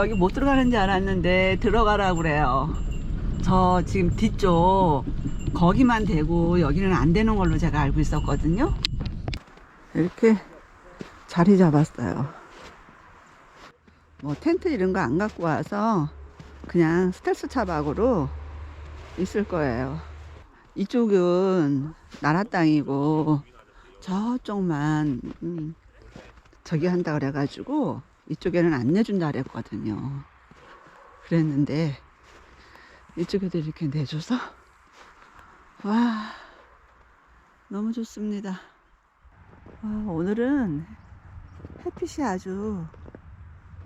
여기 못 들어가는 줄 알았는데 들어가라고 그래요. 저 지금 뒤쪽 거기만 되고 여기는 안 되는 걸로 제가 알고 있었거든요. 이렇게 자리 잡았어요. 뭐 텐트 이런 거 안 갖고 와서 그냥 스텔스 차박으로 있을 거예요. 이쪽은 나라 땅이고 저쪽만 음, 저기 한다 그래가지고 이쪽에는 안 내준다 그랬거든요. 그랬는데 이쪽에도 이렇게 내줘서 와 너무 좋습니다. 와, 오늘은 햇빛이 아주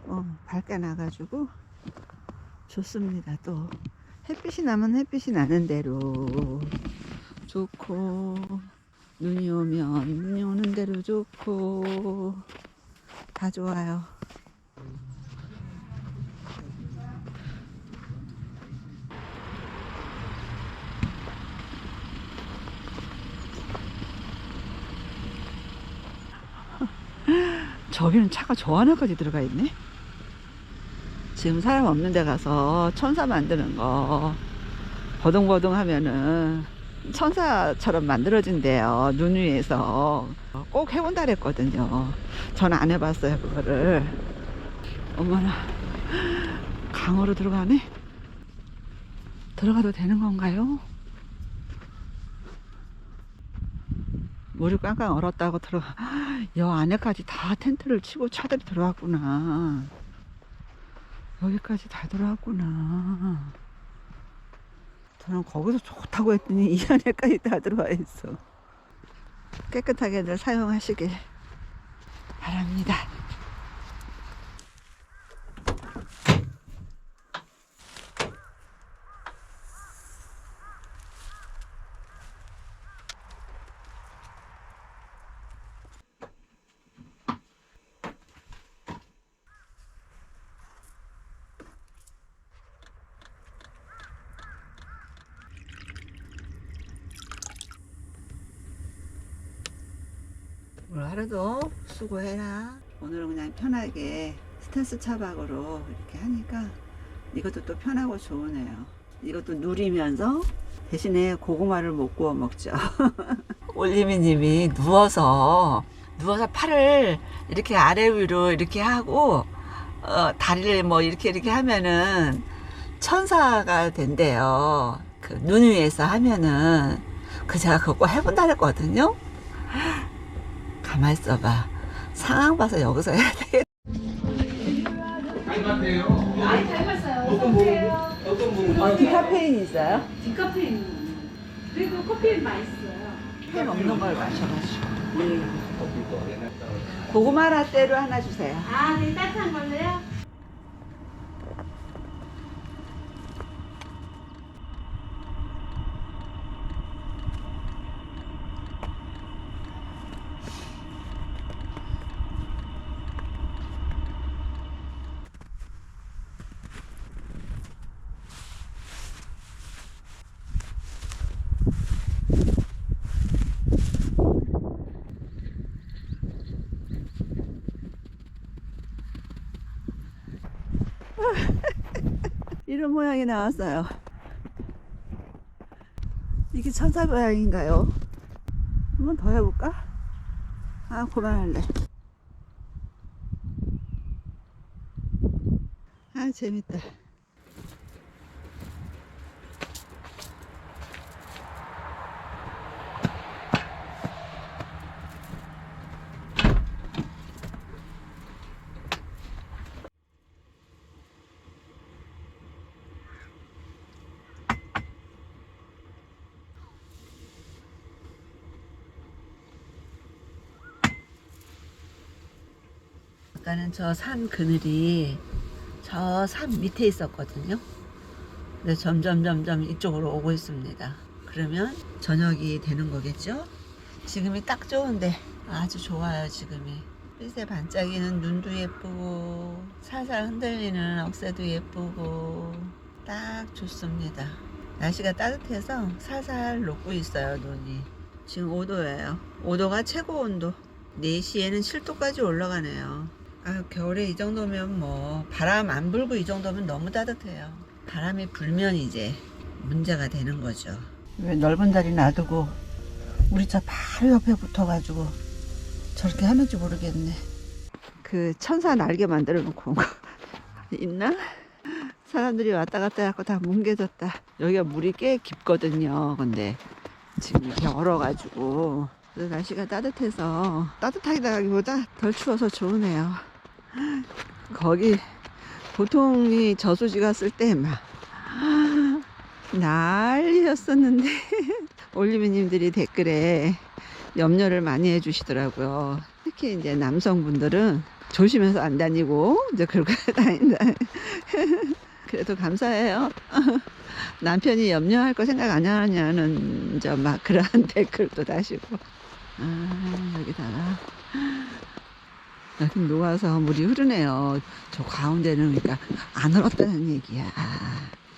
어, 밝게 나가지고 좋습니다. 또 햇빛이 나면 햇빛이 나는 대로 좋고 눈이 오면 눈이 오는 대로 좋고 다 좋아요. 저기는 차가 저 하나까지 들어가 있네. 지금 사람 없는 데 가서 천사 만드는 거 버둥버둥 하면은 천사처럼 만들어진대요. 눈 위에서. 꼭 해본다 그랬거든요. 저는 안 해봤어요, 그거를. 어머나. 강으로 들어가네? 들어가도 되는 건가요? 물이 꽝꽝 얼었다고 들어가. 여 안에까지 다 텐트를 치고 차들이 들어왔구나. 여기까지 다 들어왔구나. 저는 거기서 좋다고 했더니 이 안에까지 다 들어와 있어. 깨끗하게들 사용하시길 바랍니다. 하루도 수고해라. 오늘은 그냥 편하게 스탠스 차박으로 이렇게 하니까 이것도 또 편하고 좋으네요. 이것도 누리면서 대신에 고구마를 못 구워 먹죠. 올리미 님이 누워서 누워서 팔을 이렇게 아래 위로 이렇게 하고 어, 다리를 뭐 이렇게 이렇게 하면은 천사가 된대요. 그 눈 위에서 하면은 그 제가 그거 해본다 그랬거든요. 가만 있어봐. 상황 봐서 여기서 해야 돼. 아니 닮았어요. 어떠세요? 어, 디카페인 있어요? 디카페인. 그리고 커피는 맛있어요. 펜 없는 걸 마셔가지고. 고구마 라떼로 하나 주세요. 아, 네 따뜻한 걸로요? 이런 모양이 나왔어요. 이게 천사 모양인가요? 한번 더 해볼까? 아, 그만할래. 아, 재밌다. 아까는 저 산 그늘이 저 산 밑에 있었거든요. 근데 점점 점점 이쪽으로 오고 있습니다. 그러면 저녁이 되는 거겠죠? 지금이 딱 좋은데 아주 좋아요 지금이. 빛에 반짝이는 눈도 예쁘고 살살 흔들리는 억새도 예쁘고 딱 좋습니다. 날씨가 따뜻해서 살살 녹고 있어요, 눈이. 지금 5도예요. 5도가 최고 온도. 4시에는 7도까지 올라가네요. 아, 겨울에 이 정도면 뭐 바람 안 불고 이 정도면 너무 따뜻해요. 바람이 불면 이제 문제가 되는 거죠. 왜 넓은 다리 놔두고 우리 차 바로 옆에 붙어가지고 저렇게 하는지 모르겠네. 그 천사 날개 만들어 놓고 온 거 있나? 사람들이 왔다 갔다 해갖고 다 뭉개졌다. 여기가 물이 꽤 깊거든요. 근데 지금 이렇게 얼어가지고 날씨가 따뜻해서 따뜻하기보다 덜 추워서 좋으네요. 거기 보통이 저수지 갔을 때 막 난리였었는데 올리브님들이 댓글에 염려를 많이 해주시더라고요. 특히 이제 남성분들은 조심해서 안 다니고 이제 그러고 다닌다. 그래도 감사해요. 남편이 염려할 거 생각 안 하냐는 저막 그런 댓글도 다시고. 아 여기다가 여기 녹아서 물이 흐르네요. 저 가운데는 그러니까 안 얼었다는 얘기야.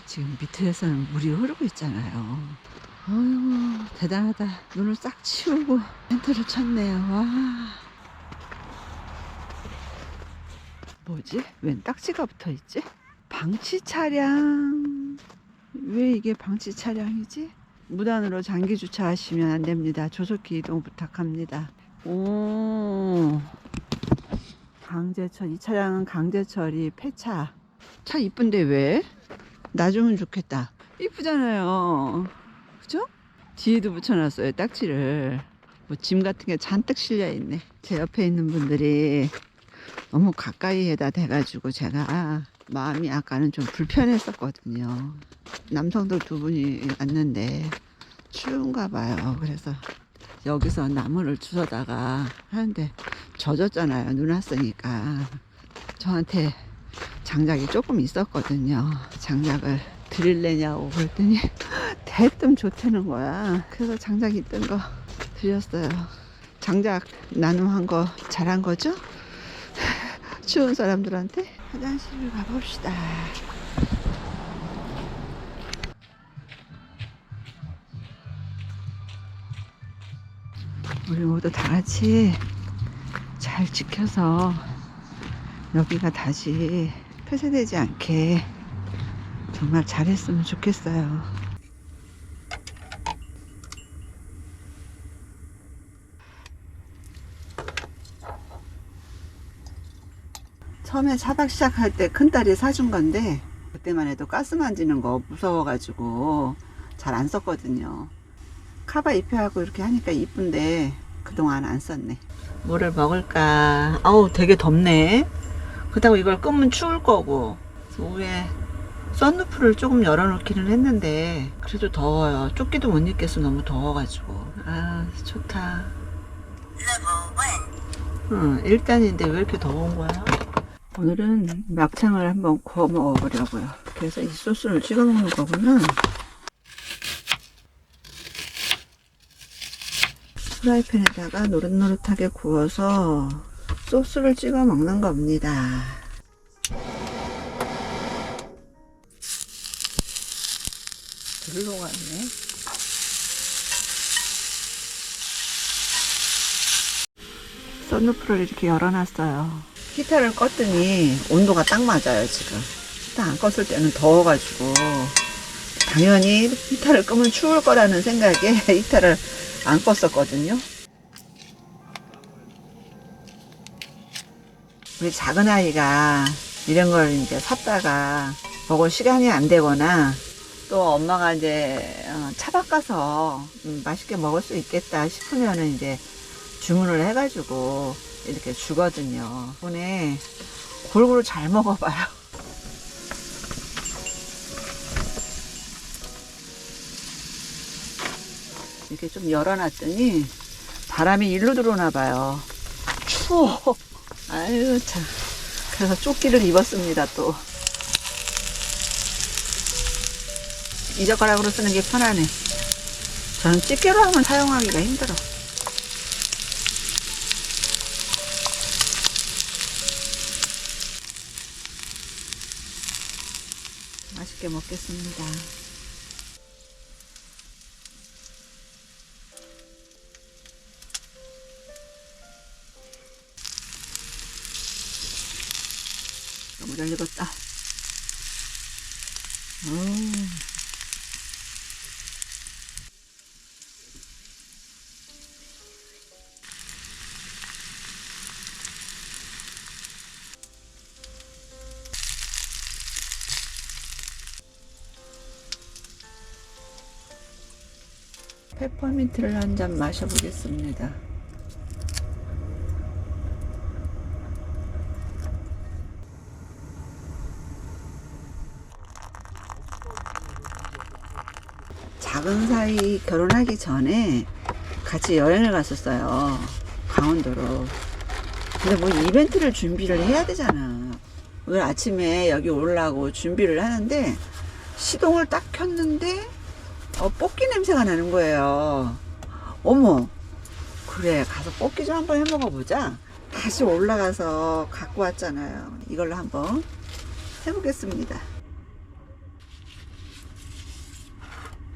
지금 밑에서는 물이 흐르고 있잖아요. 어휴 대단하다. 눈을 싹 치우고 텐트를 쳤네요. 와. 뭐지? 웬 딱지가 붙어 있지? 방치 차량. 왜 이게 방치 차량이지? 무단으로 장기 주차하시면 안 됩니다. 조속히 이동 부탁합니다. 오. 강제철. 이 차량은 강제철이 폐차. 차 이쁜데 왜? 놔주면 좋겠다. 이쁘잖아요. 그죠? 뒤에도 붙여놨어요. 딱지를. 뭐 짐 같은 게 잔뜩 실려 있네. 제 옆에 있는 분들이 너무 가까이에다 대가지고 제가 마음이 아까는 좀 불편했었거든요. 남성들 두 분이 왔는데 추운가 봐요. 그래서 여기서 나무를 주워다가 하는데 젖었잖아요. 눈 왔으니까. 저한테 장작이 조금 있었거든요. 장작을 드릴래냐고 그랬더니 대뜸 좋다는 거야. 그래서 장작 있던 거 드렸어요. 장작 나눔한 거 잘한 거죠? 추운 사람들한테 화장실을 가봅시다. 우리 모두 다 같이 잘 지켜서 여기가 다시 폐쇄되지 않게 정말 잘했으면 좋겠어요. 처음에 차박 시작할 때 큰딸이 사준 건데 그때만 해도 가스 만지는 거 무서워가지고 잘 안 썼거든요. 카바 입혀하고 이렇게 하니까 이쁜데 그동안 안 썼네. 뭐를 먹을까? 아우 되게 덥네. 그렇다고 이걸 끄면 추울 거고. 위에 썬루프를 조금 열어놓기는 했는데 그래도 더워요. 조끼도 못 입겠어 너무 더워가지고. 아 좋다. 응, 일단인데 왜 이렇게 더운 거야? 오늘은 막창을 한번 구워 먹어보려고요. 그래서 이 소스를 찍어 먹는 거구나. 프라이팬에다가 노릇노릇하게 구워서 소스를 찍어 먹는 겁니다. 들러갔네. 썬루프를 이렇게 열어놨어요. 히터를 껐더니 온도가 딱 맞아요, 지금. 히터 안 껐을 때는 더워가지고. 당연히 히터를 끄면 추울 거라는 생각에 히터를 안 껐었거든요. 우리 작은 아이가 이런 걸 이제 샀다가 먹을 시간이 안 되거나 또 엄마가 이제 어, 차박 가서 음, 맛있게 먹을 수 있겠다 싶으면은 이제 주문을 해가지고 이렇게 주거든요. 오늘 골고루 잘 먹어봐요. 이렇게 좀 열어놨더니 바람이 일로 들어오나 봐요. 추워. 아유 참. 그래서 조끼를 입었습니다 또. 이 젓가락으로 쓰는 게 편하네. 저는 집게로 하면 사용하기가 힘들어. 맛있게 먹겠습니다. 잘 익었다. 음. 페퍼민트를 한 잔 마셔보겠습니다. 결혼하기 전에 같이 여행을 갔었어요. 강원도로. 근데 뭐 이벤트를 준비를 해야 되잖아. 오늘 아침에 여기 오려고 준비를 하는데 시동을 딱 켰는데 어, 뽑기 냄새가 나는 거예요. 어머, 그래, 가서 뽑기 좀 한번 해 먹어보자. 다시 올라가서 갖고 왔잖아요. 이걸로 한번 해보겠습니다.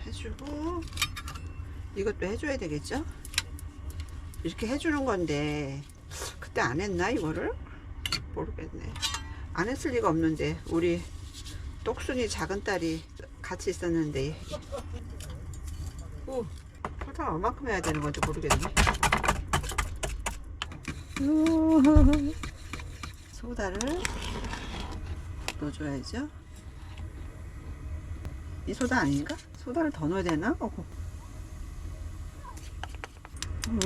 해주고, 이것도 해줘야 되겠죠? 이렇게 해주는 건데, 그때 안 했나, 이거를? 모르겠네. 안 했을 리가 없는데, 우리 똑순이 작은 딸이 같이 있었는데, 오, 설탕 얼마큼 해야 되는 건지 모르겠네. 소다를 넣어줘야죠. 이 소다 아닌가? 소다를 더 넣어야 되나? 어,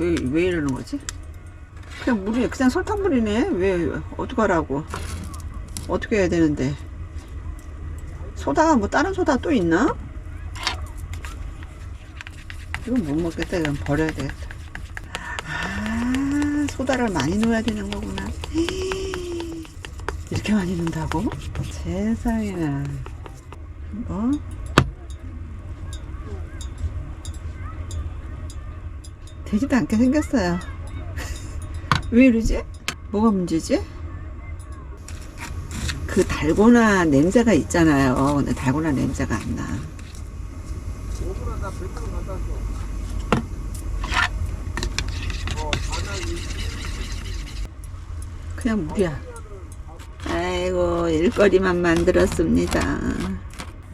왜, 왜 이러는 거지? 그냥 물이, 그냥 설탕물이네. 왜, 어떡하라고. 어떻게 해야 되는데. 소다가 뭐 다른 소다 또 있나? 이건 못 먹겠다. 이건 버려야 되겠다. 아, 소다를 많이 넣어야 되는 거구나. 이렇게 많이 넣는다고? 세상에. 한번. 되지도 않게 생겼어요. 왜 이러지? 뭐가 문제지? 그 달고나 냄새가 있잖아요. 근데 달고나 냄새가 안 나. 그냥 물이야. 아이고, 일거리만 만들었습니다.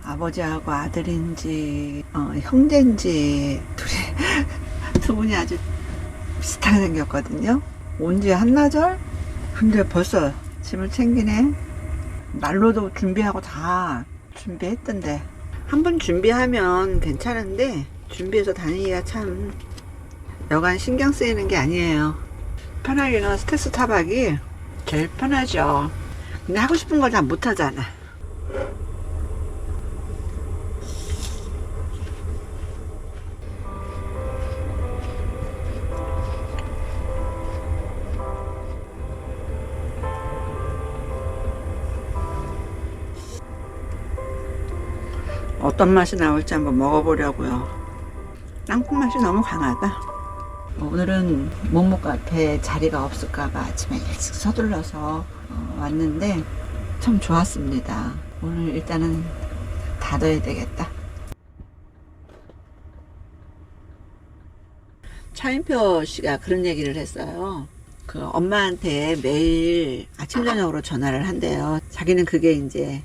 아버지하고 아들인지, 어, 형제인지, 둘이, 두 분이 아주 비슷하게 생겼거든요. 온 지 한나절? 근데 벌써 짐을 챙기네. 말로도 준비하고 다 준비했던데. 한 번 준비하면 괜찮은데, 준비해서 다니기가 참, 여간 신경 쓰이는 게 아니에요. 편하기는 스트레스 타박이 제일 편하죠. 근데 하고 싶은 걸 다 못하잖아. 어떤 맛이 나올지 한번 먹어보려고요. 땅콩 맛이 너무 강하다. 오늘은 목목 카페 자리가 없을까봐 아침에 일찍 서둘러서 어, 왔는데 참 좋았습니다. 오늘 일단은 닫아야 되겠다. 차인표 씨가 그런 얘기를 했어요. 그 엄마한테 매일 아침 저녁으로 전화를 한대요. 자기는 그게 이제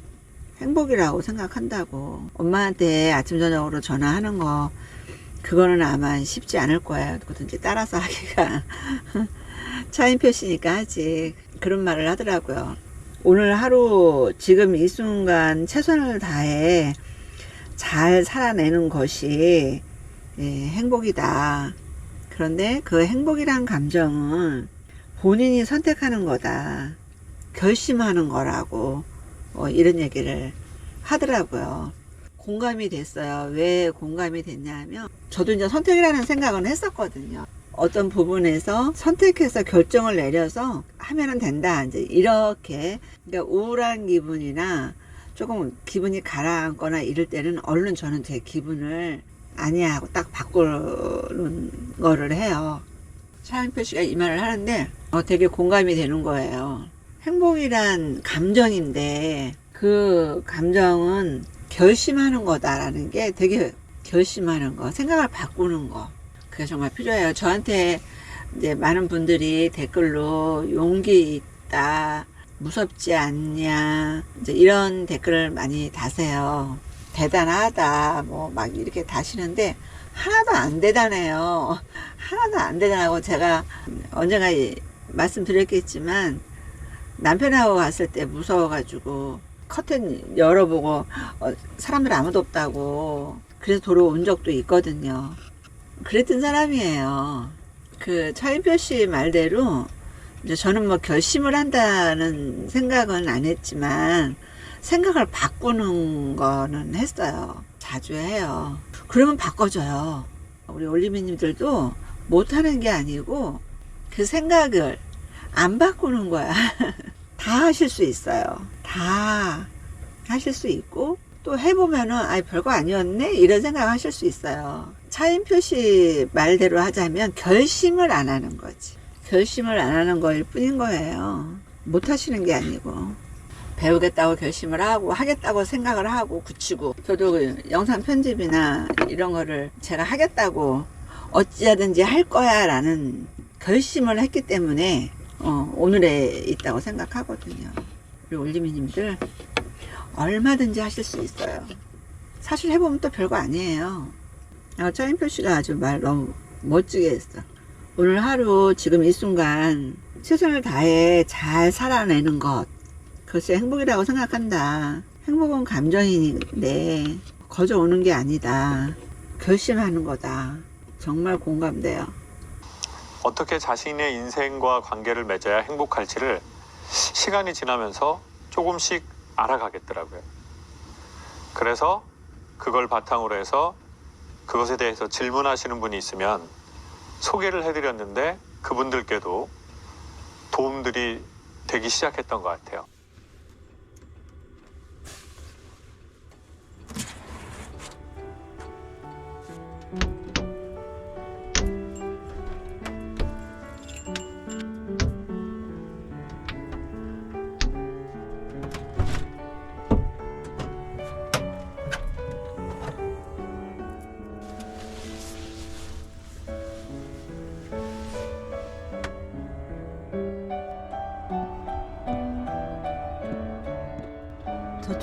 행복이라고 생각한다고. 엄마한테 아침 저녁으로 전화하는 거 그거는 아마 쉽지 않을 거예요. 누구든지 따라서 하기가. 차인표 씨니까 하지. 그런 말을 하더라고요. 오늘 하루 지금 이 순간 최선을 다해 잘 살아내는 것이 예, 행복이다. 그런데 그 행복이란 감정은 본인이 선택하는 거다. 결심하는 거라고 어, 이런 얘기를 하더라고요. 공감이 됐어요. 왜 공감이 됐냐 하면 저도 이제 선택이라는 생각은 했었거든요. 어떤 부분에서 선택해서 결정을 내려서 하면은 된다. 이제 이렇게 그러니까 우울한 기분이나 조금 기분이 가라앉거나 이럴 때는 얼른 저는 제 기분을 아니야 하고 딱 바꾸는 거를 해요. 차영표 씨가 이 말을 하는데 어, 되게 공감이 되는 거예요. 행복이란 감정인데 그 감정은 결심하는 거다라는 게 되게 결심하는 거, 생각을 바꾸는 거. 그게 정말 필요해요. 저한테 이제 많은 분들이 댓글로 용기 있다, 무섭지 않냐 이제 이런 댓글을 많이 다세요. 대단하다 뭐 막 이렇게 다시는데 하나도 안 대단해요. 하나도 안 대단하고 제가 언젠가 이- 말씀드렸겠지만 남편하고 갔을 때 무서워가지고 커튼 열어보고 어, 사람들 아무도 없다고 그래서 도로 온 적도 있거든요. 그랬던 사람이에요. 그 차인표 씨 말대로 이제 저는 뭐 결심을 한다는 생각은 안 했지만 생각을 바꾸는 거는 했어요. 자주 해요. 그러면 바꿔줘요. 우리 올리미님들도 못하는 게 아니고 그 생각을 안 바꾸는 거야. 다 하실 수 있어요. 다 하실 수 있고 또 해보면은 아 별거 아니었네 이런 생각 하실 수 있어요. 차인표 씨 말대로 하자면 결심을 안 하는 거지. 결심을 안 하는 거일 뿐인 거예요. 못 하시는 게 아니고. 배우겠다고 결심을 하고 하겠다고 생각을 하고 굳히고 저도 그 영상 편집이나 이런 거를 제가 하겠다고 어찌하든지 할 거야 라는 결심을 했기 때문에 어, 오늘에 있다고 생각하거든요 우리 올리미님들 얼마든지 하실 수 있어요 사실 해보면 또 별거 아니에요 아, 짜임표 씨가 아주 말 너무 멋지게 했어 오늘 하루 지금 이 순간 최선을 다해 잘 살아내는 것 글쎄 행복이라고 생각한다. 행복은 감정인데 거저 오는 게 아니다. 결심하는 거다. 정말 공감돼요. 어떻게 자신의 인생과 관계를 맺어야 행복할지를 시간이 지나면서 조금씩 알아가겠더라고요. 그래서 그걸 바탕으로 해서 그것에 대해서 질문하시는 분이 있으면 소개를 해드렸는데 그분들께도 도움들이 되기 시작했던 것 같아요.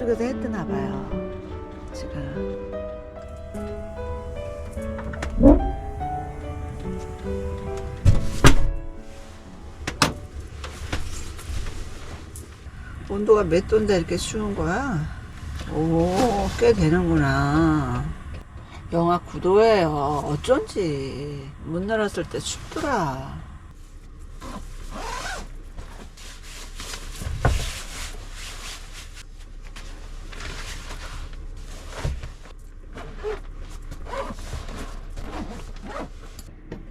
저쪽에서 해 뜨나 봐요. 지금. 온도가 몇 도인데 이렇게 추운 거야? 오, 꽤 되는구나. 영하 9도예요. 어쩐지. 문 열었을 때 춥더라.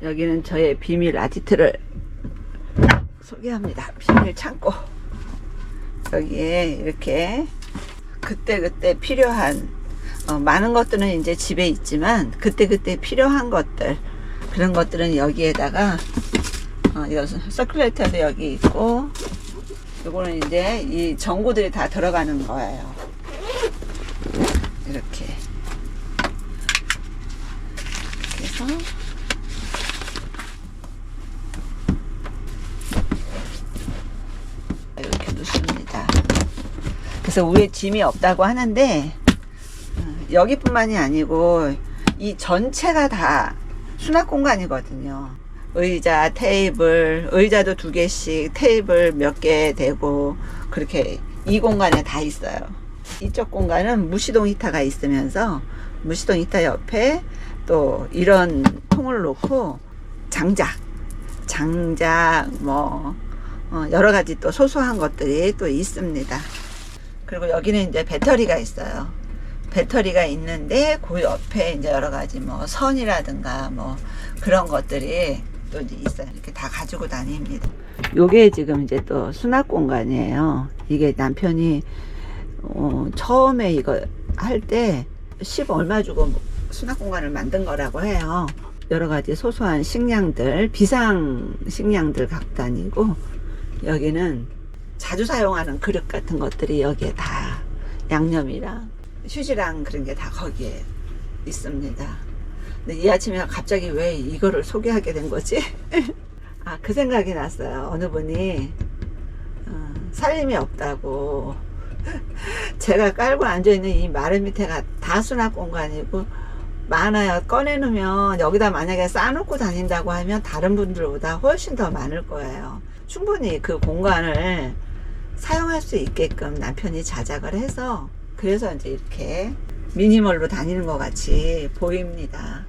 여기는 저의 비밀 아지트를 소개합니다. 비밀 창고. 여기에 이렇게 그때그때 필요한 어, 많은 것들은 이제 집에 있지만 그때 그때 필요한 것들 그런 것들은 여기에다가 어, 이거 서큘레이터도 여기 있고 요거는 이제 이 전구들이 다 들어가는 거예요. 이렇게 이렇게 해서 이렇게 놓습니다. 그래서 위에 짐이 없다고 하는데 어, 여기뿐만이 아니고 이 전체가 다 수납 공간이거든요. 의자, 테이블, 의자도 두 개씩, 테이블 몇 개 되고 그렇게 이 공간에 다 있어요. 이쪽 공간은 무시동 히타가 있으면서 무시동 히타 옆에 또 이런 통을 놓고 장작, 장작 뭐 어, 여러 가지 또 소소한 것들이 또 있습니다. 그리고 여기는 이제 배터리가 있어요. 배터리가 있는데 그 옆에 이제 여러 가지 뭐 선이라든가 뭐 그런 것들이 또 있어요. 이렇게 다 가지고 다닙니다. 요게 지금 이제 또 수납 공간이에요. 이게 남편이 어, 처음에 이거 할 때 10 얼마 주고 수납 공간을 만든 거라고 해요. 여러 가지 소소한 식량들, 비상 식량들 갖고 다니고 여기는 자주 사용하는 그릇 같은 것들이 여기에 다 양념이랑 휴지랑 그런 게 다 거기에 있습니다. 근데 이 아침에 갑자기 왜 이거를 소개하게 된 거지? 아, 그 생각이 났어요. 어느 분이, 어, 살림이 없다고. 제가 깔고 앉아있는 이 마른 밑에가 다 수납 공간이고, 많아요. 꺼내놓으면 여기다 만약에 쌓아놓고 다닌다고 하면 다른 분들보다 훨씬 더 많을 거예요. 충분히 그 공간을 사용할 수 있게끔 남편이 자작을 해서 그래서 이제 이렇게 미니멀로 다니는 것 같이 보입니다.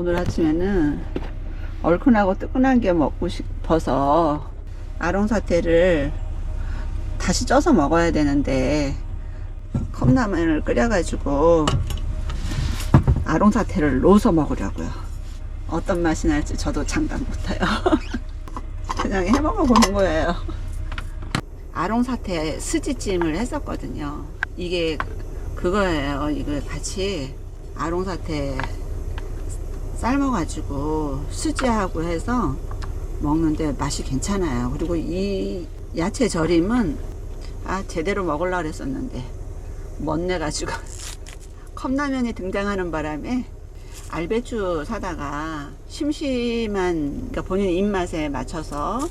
오늘 아침에는 얼큰하고 뜨끈한 게 먹고 싶어서 아롱사태를 다시 쪄서 먹어야 되는데 컵라면을 끓여가지고 아롱사태를 넣어서 먹으려고요. 어떤 맛이 날지 저도 장담 못해요. 그냥 해 먹어 보는 거예요. 아롱사태 스지찜을 했었거든요. 이게 그거예요. 이거 같이 아롱사태 삶아가지고 수지하고 해서 먹는데 맛이 괜찮아요. 그리고 이 야채 절임은 아 제대로 먹으려고 그랬었는데 멋내가지고 컵라면이 등장하는 바람에 알배추 사다가 심심한 그러니까 본인 입맛에 맞춰서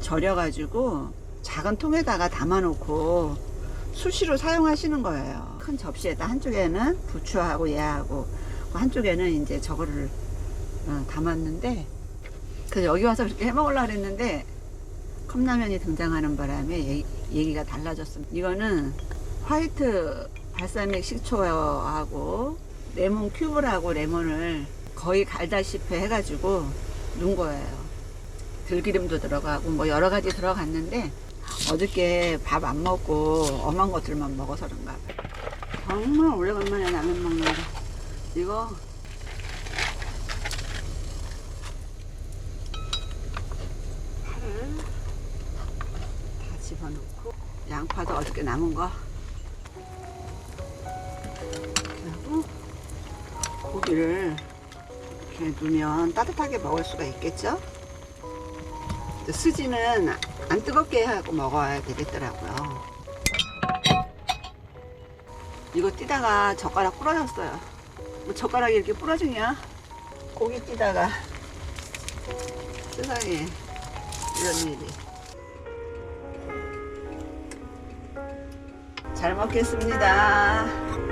절여가지고 작은 통에다가 담아놓고 수시로 사용하시는 거예요. 큰 접시에다 한쪽에는 부추하고 얘하고 한쪽에는 이제 저거를 어, 담았는데 그래서 여기 와서 그렇게 해 먹으려고 그랬는데 컵라면이 등장하는 바람에 얘기, 얘기가 달라졌습니다. 이거는 화이트 발사믹 식초하고 레몬 큐브라고 레몬을 거의 갈다시피 해가지고 넣은 거예요. 들기름도 들어가고 뭐 여러 가지 들어갔는데 어저께 밥 안 먹고 엄한 것들만 먹어서 그런가 봐요. 정말 오래간만에 라면 먹는다. 이거 파를 다 집어넣고 양파도 어저께 남은 거 그리고 고기를 이렇게 넣으면 따뜻하게 먹을 수가 있겠죠? 스지는 안 뜨겁게 하고 먹어야 되겠더라고요. 이거 뛰다가 젓가락 부러졌어요. 뭐 젓가락이 이렇게 부러지냐? 고기 뛰다가 세상에 이런 일이. 잘 먹겠습니다.